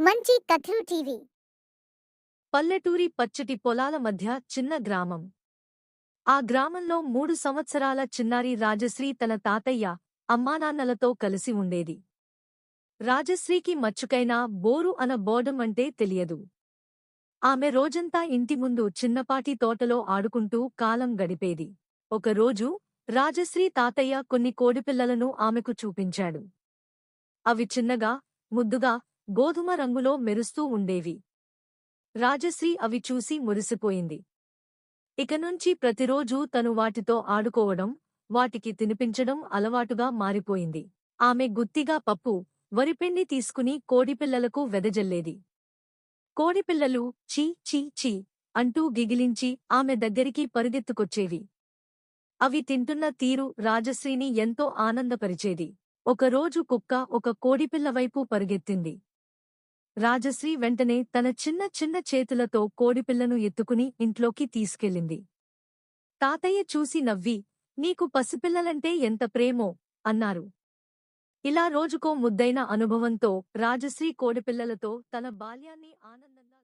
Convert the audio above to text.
మంచి కథలు టీవీ. పల్లెటూరి పచ్చటి పొలాల మధ్య చిన్న గ్రామం. ఆ గ్రామంలో మూడు సంవత్సరాల చిన్నారి రాజశ్రీ తన తాతయ్య అమ్మానాన్నలతో కలిసి ఉండేది. రాజశ్రీకి మచ్చుకైనా బోరు అన బోర్డం అంటే తెలియదు. ఆమె రోజంతా ఇంటి ముందు చిన్నపాటి తోటలో ఆడుకుంటూ కాలం గడిపేది. ఒకరోజు రాజశ్రీ తాతయ్య కొన్ని కోడిపిల్లలను ఆమెకు చూపించాడు. అవి చిన్నగా ముద్దుగా గోధుమ రంగులో మెరుస్తూ ఉండేవి. రాజశ్రీ అవి చూసి మురిసిపోయింది. ఇకనుంచి ప్రతిరోజూ తను వాటితో ఆడుకోవడం వాటికి తినిపించడం అలవాటుగా మారిపోయింది. ఆమె గుత్తిగా పప్పు వరిపిండి తీసుకుని కోడిపిల్లలకు వెదజల్లేది. కోడిపిల్లలు చీ చీ చీ అంటూ గిగిలించి ఆమె దగ్గరికి పరిగెత్తుకొచ్చేవి. అవి తింటున్న తీరు రాజశ్రీని ఎంతో ఆనందపరిచేది. ఒకరోజు కుక్క ఒక కోడిపిల్ల వైపు పరుగెత్తింది. రాజశ్రీ వెంటనే తన చిన్న చిన్న చేతులతో కోడిపిల్లను ఎత్తుకుని ఇంట్లోకి తీసుకెళ్ళింది. తాతయ్య చూసి నవ్వి నీకు పసిపిల్లలంటే ఎంత ప్రేమో అన్నారు. ఇలా రోజుకో ముద్దైన అనుభవంతో రాజశ్రీ కోడిపిల్లలతో తన బాల్యాన్ని ఆనందంగా